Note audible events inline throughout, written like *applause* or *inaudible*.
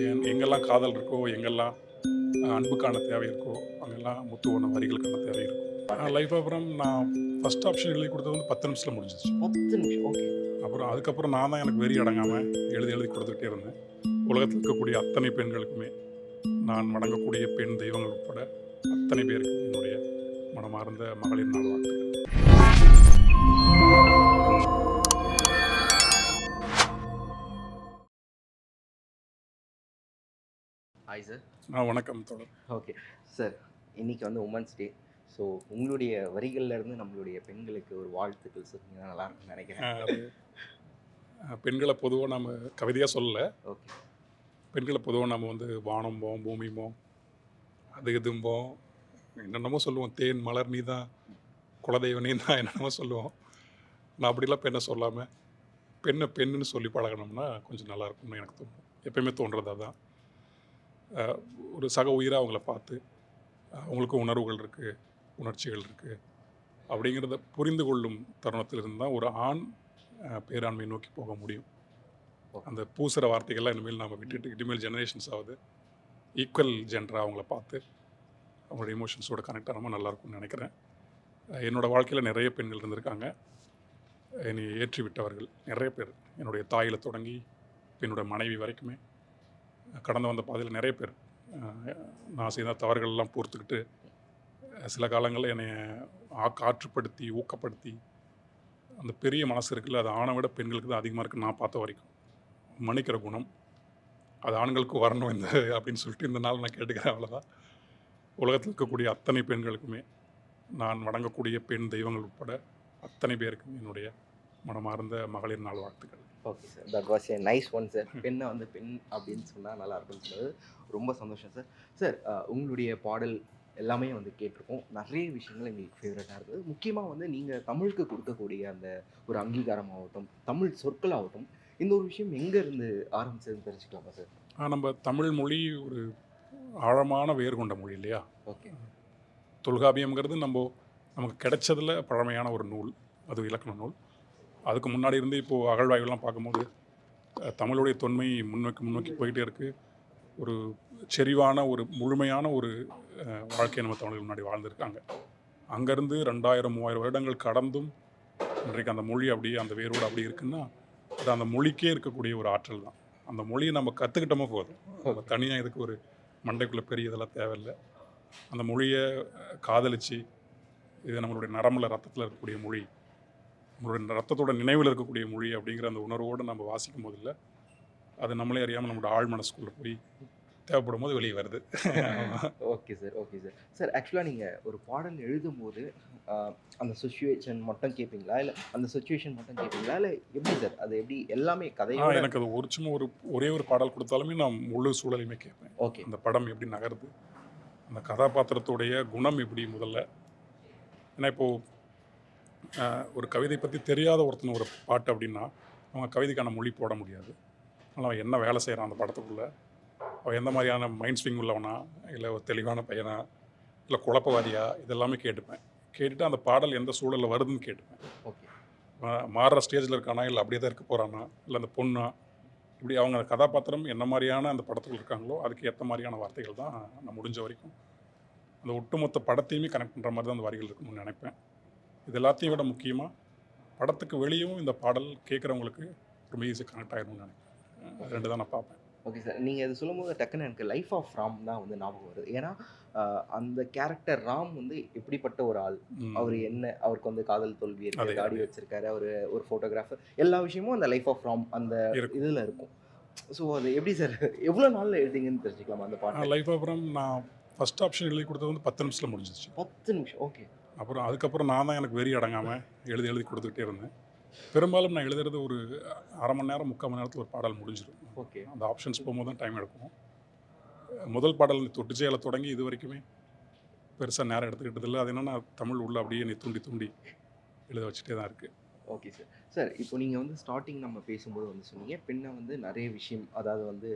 எங்- எங்கெல்லாம் காதல் இருக்கோ எங்கெல்லாம் அன்புக்கான தேவை இருக்கோ அங்கெல்லாம் முத்துவோன வரிகளுக்கான தேவை இருக்கும். லைஃப் அப்புறம் நான் ஃபர்ஸ்ட் ஆப்ஷன் எழுதி கொடுத்தது வந்து பத்து நிமிஷத்தில் முடிஞ்சிச்சு பத்து நிமிஷம் ஓகே அப்புறம் அதுக்கப்புறம் நான் தான் எனக்கு வெறி அடங்காமல் எழுதி எழுதி கொடுத்துக்கிட்டே இருந்தேன். உலகத்தில் இருக்கக்கூடிய அத்தனை பெண்களுக்குமே நான் வணங்கக்கூடிய பெண் தெய்வங்கள் உட்பட அத்தனை பேருக்கு என்னுடைய மனமார்ந்த மகளிர் நாள் வாழ்த்துக்கள் ஹாய் சார் நான் வணக்கம் தொடர் ஓகே சார் இன்னைக்கு வந்து உமன்ஸ் டே ஸோ உங்களுடைய வரிகள்ல இருந்து நம்மளுடைய பெண்களுக்கு ஒரு வாழ்த்துக்கள் சொன்னீங்கன்னா நல்லா இருக்கும்னு நினைக்கிறேன். பெண்களை பொதுவாக நம்ம கவிதையாக சொல்லலை. ஓகே பெண்களை பொதுவாக நம்ம வந்து வானம்போம் பூமிம்போம் அது இதும்போம் என்னென்னமோ சொல்லுவோம். தேன் மலர் நீ தான் குலதெய்வ நீ தான் என்னென்னமோ சொல்லுவோம். நான் அப்படிலாம் பெண்ணை சொல்லாமல் பெண்ணை பெண்ணுன்னு சொல்லி பழகணும்னா கொஞ்சம் நல்லா இருக்கும்னு எனக்கு தோணும். எப்பயுமே தோன்றது அதான் அஹ் ஒரு சக உயிராக அவங்கள பார்த்து அவங்களுக்கும் உணர்வுகள் இருக்குது உணர்ச்சிகள் இருக்குது அப்படிங்கிறத புரிந்து கொள்ளும் தருணத்திலிருந்து தான் ஒரு ஆண் பேராண்மை நோக்கி போக முடியும். அந்த பூசுகிற வார்த்தைகள்லாம் இனிமேல் நாம் விட்டுட்டு இனிமேல் ஜெனரேஷன்ஸ் ஆகுது ஈக்குவல் ஜென்டராக அவங்கள பார்த்து அவங்களோட எமோஷன்ஸோட கனெக்ட் ஆகாமல் நல்லாயிருக்கும்னு நினைக்கிறேன். அஹ் என்னோட வாழ்க்கையில் நிறைய பெண்கள் இருந்திருக்காங்க. என்னை ஏற்றி விட்டவர்கள் நிறைய பேர். என்னுடைய தாயில் தொடங்கி என்னோட மனைவி வரைக்குமே கடந்து வந்த பாதையில் நிறைய பேர் நான் செய்த தவறுகள்லாம் பொறுத்துக்கிட்டு சில காலங்களில் என்னை ஆ- காற்றுப்படுத்தி ஊக்கப்படுத்தி அந்த பெரிய மனசு இருக்குல்ல அது ஆணை விட பெண்களுக்கு தான் அதிகமாக இருக்குன்னு நான் பார்த்த வரைக்கும். மன்னிக்கிற குணம் அது ஆண்களுக்கு வரணும் இந்த அப்படின்னு சொல்லிட்டு இந்த நாள் நான் கேட்டுக்கிறேன் அவ்வளோதான் உலகத்தில் இருக்கக்கூடிய அத்தனை பெண்களுக்குமே நான் வணங்கக்கூடிய பெண் தெய்வங்கள் உட்பட அத்தனை பேருக்கும் என்னுடைய மனமார்ந்த மகளிர் நாள் வாழ்த்துக்கள் okay sir that was a nice one sir பெண்ணை வந்து பெண் அப்படின்னு சொன்னால் நல்லா இருக்கும்னு சொன்னது. ரொம்ப சந்தோஷம் சார் சார் உங்களுடைய பாடல் எல்லாமே வந்து கேட்டிருக்கோம். நிறைய விஷயங்கள் எங்களுக்கு ஃபேவரட்டாக இருக்குது. முக்கியமாக வந்து நீங்கள் தமிழுக்கு கொடுக்கக்கூடிய அந்த ஒரு அங்கீகாரம் ஆகட்டும் தமிழ் சொற்கள் ஆகட்டும் இந்த ஒரு விஷயம் எங்கேருந்து ஆரம்பிச்சதுன்னு தெரிஞ்சுக்கலாமா சார் ஆ, நம்ம தமிழ் மொழி ஒரு ஆழமான வேர் கொண்ட மொழி இல்லையா? ஓகே தொல்காப்பியம்ங்கிறது நம்ம நமக்கு கிடைச்சதுல பழமையான ஒரு நூல். அது இலக்கண நூல். அதுக்கு முன்னாடி இருந்து இப்போது அகழ்வாய்வுலாம் பார்க்கும்போது தமிழுடைய தொன்மை முன்னோக்கி முன்னோக்கி போயிட்டே இருக்குது ஒரு செறிவான ஒரு முழுமையான ஒரு வாழ்க்கையை நம்ம தமிழர்கள் முன்னாடி வாழ்ந்திருக்காங்க. அங்கேருந்து ரெண்டாயிரம் மூவாயிரம் வருடங்கள் கடந்தும் இன்றைக்கு அந்த மொழி அப்படியே அந்த வேரோடு அப்படி இருக்குன்னா அது அந்த மொழிக்கே இருக்கக்கூடிய ஒரு ஆற்றல் தான். அந்த மொழியை நம்ம கற்றுக்கிட்டோமோ போதும். நம்ம தனியாக இதுக்கு ஒரு மண்டைக்குள்ளே பெரிய இதெல்லாம் தேவையில்லை. அந்த மொழியை காதலிச்சு இது நம்மளுடைய நரம்பில் ரத்தத்தில் இருக்கக்கூடிய மொழி. நம்மளுடைய ரத்தத்தோட நினைவில் இருக்கக்கூடிய மொழி அப்படிங்கிற அந்த உணர்வோடு நம்ம வாசிக்கும் போதில்ல அது நம்மளே அறியாமல் நம்மளோட ஆழ் மனசுக்குள்ளே போய் தேவைப்படும் போது வெளியே வருது. *laughs* Okay sir okay sir. Sir ஆக்சுவலாக நீங்கள் ஒரு பாடல் எழுதும்போது ஆஹ், அந்த சுச்சுவேஷன் மட்டும் கேட்பீங்களா இல்லை அந்த சுச்சுவேஷன் மட்டும் கேட்பீங்களா இல்லை எப்படி சார்? அது எப்படி எல்லாமே ஆ, கதையோட எனக்கு அது ஒரு சும்மா ஒரு ஒரே ஒரு பாடல் கொடுத்தாலுமே நான் முழு சூழலையுமே கேட்பேன் ஓகே. அந்த படம் எப்படி நகருது அந்த கதாபாத்திரத்துடைய குணம் எப்படி முதல்ல ஏன்னா இப்போது ஒரு கவிதை பற்றி தெரியாத ஒருத்தன் ஒரு பாட்டு அப்படின்னா அவங்க கவிதைக்கான மொழி போட முடியாது. ஆனால் அவன் என்ன வேலை செய்கிறான் அந்த படத்துக்குள்ளே? அவன் எந்த மாதிரியான மைண்ட் ஸ்விங் உள்ளவனா? இல்லை ஒரு தெளிவான பையனா? இல்லை குழப்பவாதியா? இதெல்லாமே கேட்டுப்பேன். கேட்டுட்டு அந்த பாடல் எந்த சூழலில் வருதுன்னு கேட்டுப்பேன். ஓகே. மாறுற ஸ்டேஜில் இருக்கானா? இல்லை அப்படியே தான் இருக்க போகிறானா இல்லை அந்த பொண்ணா? இப்படி அவங்க கதாபாத்திரம் என்ன மாதிரியான அந்த படத்துக்குள்ள இருக்காங்களோ அதுக்கு ஏற்ற மாதிரியான வார்த்தைகள் தான் நான் முடிஞ்ச வரைக்கும். அந்த ஒட்டுமொத்த படத்தையுமே கனெக்ட் பண்ணுற மாதிரி தான் அந்த வரிகள் இருக்கணும்னு நினைப்பேன். இது எல்லாத்தையும் விட முக்கியமாக படத்துக்கு வெளியும் இந்த பாடல் கேட்குறவங்களுக்கு ரொம்ப ஈஸியாக கனெக்ட் ஆகிடும்னு அது ரெண்டு தான் நான் பார்ப்பேன். ஓகே சார் நீங்கள் இது சொல்லும்போது டக்குன்னு எனக்கு லைஃப் ஆஃப் ராம் தான் வந்து ஞாபகம் வருது. ஏன்னா அந்த கேரக்டர் ராம் வந்து எப்படிப்பட்ட ஒரு ஆள். அவர் என்ன அவருக்கு வந்து காதல் தோல்வி இருக்கு தாடி. வச்சிருக்காரு அவர் ஒரு ஃபோட்டோகிராஃபர் எல்லா விஷயமும் அந்த லைஃப் ஆஃப் ராம் அந்த. இதில் இருக்கும். ஸோ அது எப்படி சார் எவ்வளோ நாளில் எழுதிங்கன்னு தெரிஞ்சுக்கலாமா அந்த பாட்டு? லைஃப் அப்புறம் நான் ஃபஸ்ட் ஆப்ஷன் எழுதி கொடுத்தது வந்து பத்து நிமிஷத்தில் முடிஞ்சிச்சு பத்து நிமிஷம். ஓகே அப்புறம் அதுக்கப்புறம் நான் தான் எனக்கு வெறி அடங்காமல் எழுதி எழுதி கொடுத்துக்கிட்டே இருந்தேன். பெரும்பாலும் நான் எழுதுறது ஒரு அரை மணி நேரம் முக்கால் மணி நேரத்தில் ஒரு பாடல் முடிஞ்சிடும் ஓகே. அந்த ஆப்ஷன்ஸ் போகும்போது தான் டைம் எடுக்கும். முதல் பாடல் தொட்டுச்சேல தொடங்கி இது வரைக்குமே பெருசாக நேரம் எடுத்துக்கிட்டது இல்லை அது என்னன்னா தமிழ் உள்ள அப்படியே நீ தூண்டி தூண்டி எழுத வச்சுட்டே தான் இருக்குது ஓகே சார் சார் இப்போ நீங்கள் வந்து ஸ்டார்டிங் நம்ம பேசும்போது வந்து சொன்னீங்க பெண்ணை வந்து நிறைய விஷயம் அதாவது வந்து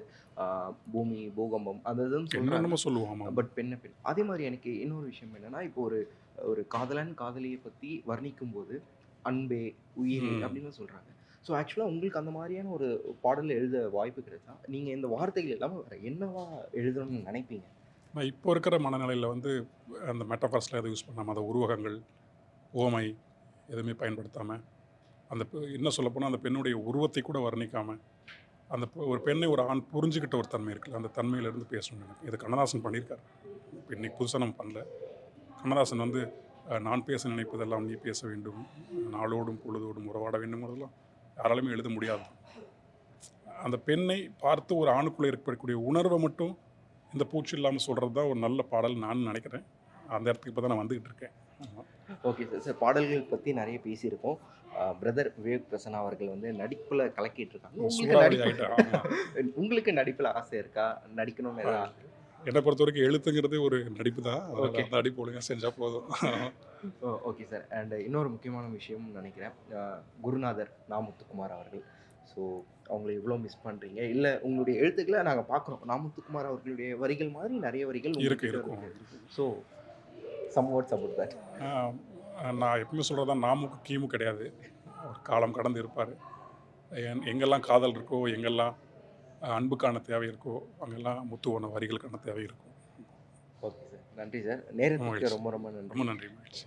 பூமி பூகம்பம் அது என்னென்னமோ சொல்லுவோம்? பட் பெண்ணை பெண் அதே மாதிரி எனக்கு இன்னொரு விஷயம் என்னன்னா இப்போ ஒரு ஒரு காதலன் காதலியை பற்றி வர்ணிக்கும் போது அன்பே உயிரே. அப்படின்னு சொல்கிறாங்க ஸோ ஆக்சுவலாக உங்களுக்கு அந்த மாதிரியான ஒரு பாடல் எழுத வாய்ப்பு கிடைச்சா நீங்கள் இந்த வார்த்தைகள் இல்லாமல் வேறு என்னவா எழுதணும்னு நினைப்பீங்க? நான் இப்போ இருக்கிற மனநிலையில் வந்து அந்த மெட்டஃபர்ஸில் எதுவும் யூஸ் பண்ணாமல் அந்த உருவகங்கள் ஓமை எதுவுமே பயன்படுத்தாமல் அந்த பெ- இன்னும் சொல்லப்போனால் அந்த பெண்ணுடைய உருவத்தை கூட வர்ணிக்காமல் அந்த ஒரு பெண்ணை ஒரு ஆண் புரிஞ்சுக்கிட்ட ஒரு தன்மை இருக்குல்ல அந்த தன்மையிலேருந்து பேசணும் எனக்கு இது கண்ணதாசன் பண்ணியிருக்காரு. இப்போ இன்னைக்கு புதுசாக நம்ம பண்ணல. கண்ணதாசன் வந்து நான் பேச நினைப்பதெல்லாம் நீ பேச வேண்டும். நாளோடும் பொழுதோடும் உறவாட வேண்டும்ங்கிறதெல்லாம் யாராலுமே எழுத முடியாது. அந்த பெண்ணை பார்த்து ஒரு ஆணுக்குள்ளே ஏற்படக்கூடிய உணர்வை மட்டும் இந்த பூச்சி இல்லாமல் சொல்கிறது தான் ஒரு நல்ல பாடல் நான் நினைக்கிறேன். அந்த இடத்துக்கு இப்போ தான் நான் வந்துக்கிட்டு இருக்கேன். Okay sir. சார் பாடல்கள் பற்றி நிறைய பேசியிருக்கோம். பிரதர் விவேக் பிரசன்னா அவர்கள் வந்து நடிப்பில் கலக்கிட்டு இருக்காங்க உங்களுக்கு நடிப்பு. *laughs* உங்களுக்கு நடிப்பில் ஆசை இருக்கா? நடிக்கணும்னு ஏதாவது என்னை பொறுத்த வரைக்கும் எழுத்துங்கிறது ஒரு நடிப்பு தான் நடிப்பு ஒழுங்காக செஞ்சால் போதும். Okay sir. அண்ட் இன்னொரு முக்கியமான விஷயம் நினைக்கிறேன். குருநாதர் நாமுத்துக்குமார் அவர்கள். ஸோ அவங்கள இவ்வளோ மிஸ் பண்ணுறீங்க இல்லை உங்களுடைய எழுத்துக்களை நாங்கள் பார்க்குறோம். நாமுத்துக்குமார் அவர்களுடைய வரிகள் மாதிரி நிறைய வரிகள் இருக்கு so some words about that நான் எப்பவுமே சொல்கிறது நாமுக்கு கீமு கிடையாது. ஒரு காலம் கடந்து இருப்பார். எங்கெல்லாம் காதல் இருக்கோ எங்கெல்லாம் அன்புக்கான தேவை இருக்கோ அங்கெல்லாம் முத்துவன வரிகளுக்கான தேவை இருக்கும். ஓகே சார் நன்றி சார் நேரத்துக்கு. ரொம்ப ரொம்ப நன்றி. ரொம்ப நன்றி மகிழ்ச்சி.